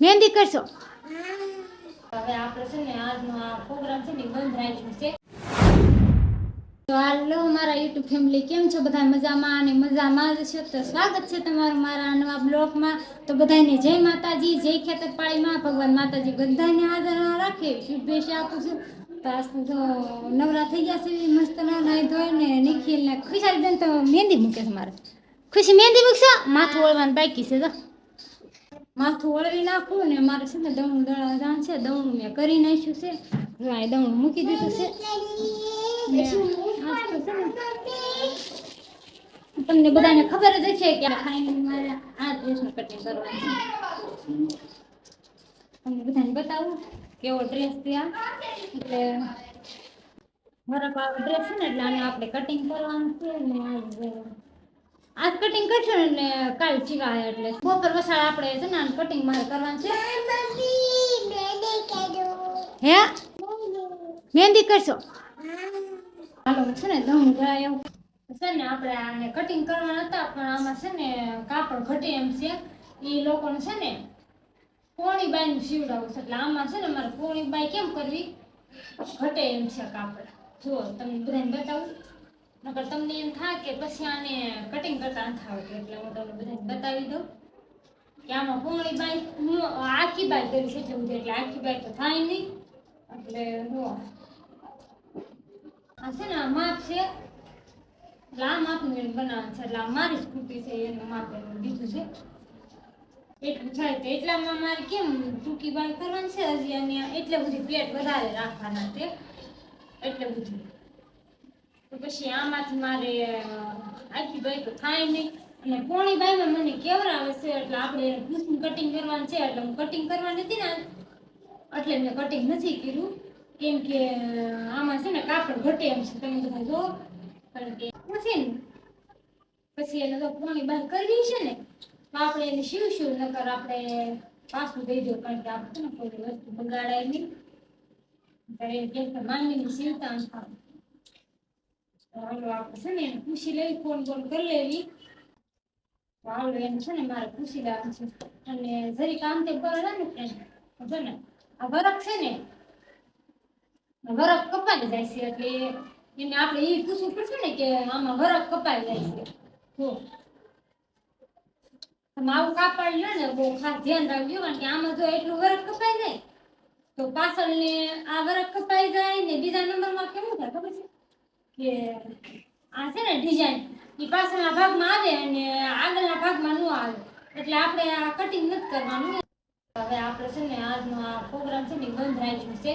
મહેંદી કરશો. હવે આપણે છે ને આજનો આ પ્રોગ્રામ છે ને બંધ છે. હાલો મારા યુટ્યુબ ફેમિલી કેમ છો? બધા મજામાં અને મજામાં જ છો? તો સ્વાગત છે તમારું મારા નવા બ્લોગમાં. તો બધાને જય માતાજી, જય ખેતરપાળીમાં. ભગવાન માતાજી બધાને હાજર રાખે. શુભેચ્છા આપું છું. આજ તો નવરા થઈ ગયા છે મસ્ત નાઈ ધોઈને નિખિલ ને ખુશાલ બેન તો મહેંદી મૂકે છે મારે. ખુશી મહેંદી મૂકશો? માથું ઓળવાનું બાકી છે, તો. માથું વળવી નાખું ને મારે છે ને દવણું દળા છે. દવણું મેં કરી નાખ્યું છે. જો આ દવણું મૂકી દીધું છે. તમને બધાને ખબર જ છે કે ખાઈને મારે આ ડ્રેસનું કટિંગ કરવાનું તમને બધાને બતાવું કેવો ડ્રેસ ત્યાં એટલે મારા ડ્રેસ છે ને, એટલે આને આપણે કટિંગ કરવાનું છે ને આજ કટિંગ કરશું ને કાલ ચીવાય એટલે. બપોર વસાળ આપણે છે ને કટિંગ મારે કરવાનું છે. હે? મહેંદી કરશો? હાલો છે ને દમ ગાય છે ને આપણે આને કટિંગ કરવાના હતા, પણ આમાં છે ને કાપડ ઘટે એમ છે. એ લોકોને છે ને પોણી બાઈનું સીવડાવું છે. એટલે આમાં છે ને મારે પોણી બાઈ કેમ કરવી? ઘટે એમ છે કાપડ. જુઓ, તમને બધાને બતાવું. નકર તમને એમ થાય કે પછી આને કટિંગ કરતા ન થાવ એટલે હું તમને બધાને બતાવી દઉં કે આમાં પૂર્ણી બાઈ, હું આખી બાઈ કરી છે એટલે બધું. એટલે આખી બાઈ તો થાય નહીં. એટલે હું આ છે ને માપ છે. એટલે આ માપનું એને બનાવવાનું છે. એટલે આ મારી સ્કૂટી છે, એનું માપ એનું દીધું છે. એટલું થાય તો એટલામાં મારે કેમ ટૂંકી બાઈ કરવાની છે? હજી અને એટલે બધી પેટ વધારે રાખવાના છે. એટલે બધું. તો પછી આમાંથી મારે આખી ભાઈ તો થાય નહીં. અને પોણી બાઈમાં મને કેવરાવે છે, એટલે આપણે પૂછનું કટિંગ કરવાનું છે, એટલે હું કટિંગ કરવાની હતી ને એટલે મેં કટિંગ નથી કર્યું. કેમ કે આમાં છે ને કાપડ ઘટે એમ છે, તમે બધા જો કારણ કે પછી ને, પછી એને તો પોણી બહાર કરવી છે ને, તો આપણે એને શિવ નકર આપણે પાછું દઈ દો, કારણ કે આપણે કોઈ વસ્તુ બગાડાય નહીં. ત્યારે માનવીની કેમ કે માંગીને સીવતા ન થાય પૂછી લઈ, ફોન બોન કરી લેવી તો હાલો એને છે ને, મારે પૂછી લેવાનું છે. અને જરી કામ તે કરે ને ને આ વરખ છે ને વરખ કપાઈ જાય છે, એટલે એને આપણે એ પૂછવું પડશે ને કે આમાં વરખ કપાઈ જાય છે. તમે આવું કાપડ લ્યો ને, બહુ ખાસ ધ્યાન રાખજો, કારણ કે આમાં જો એટલું વરખ કપાઈ જાય, તો પાછળ ને આ વરખ કપાઈ જાય ને, બીજા નંબરમાં કેવું થાય ખબર છે? કે આ છે ને ડિઝાઇન એ પાછળના ભાગમાં આવે અને આગળના ભાગમાં ન આવે. એટલે આપણે આ કટિંગ નથી કરવાનું. હવે આપણે છે ને આજનો આ પ્રોગ્રામ છે ને બંધ રાખ્યું છે.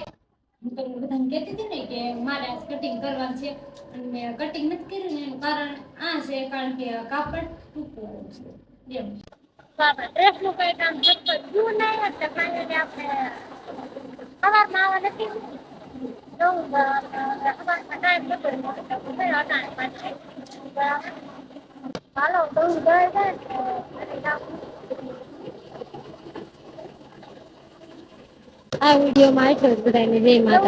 હું તમને બધાને કહેતી હતી ને કે મારે આજ કટિંગ કરવાનું છે. અને મેં કટિંગ નથી કર્યું ને એનું કારણ આ છે, કારણ કે કાપડ ટૂંકું છે. એમ. આપણે ડ્રેસનું કઈ કામ નહીં આપણે સવારમાં ટાઈમ નતો રહ્યો એટલે હું ગઈ અટાણે પાછી બરાબર હાલો તો હું ગઈ જાય ને ઘરે જાઉં. આ વિડીયોમાં એટલો જ બધાને જય માતા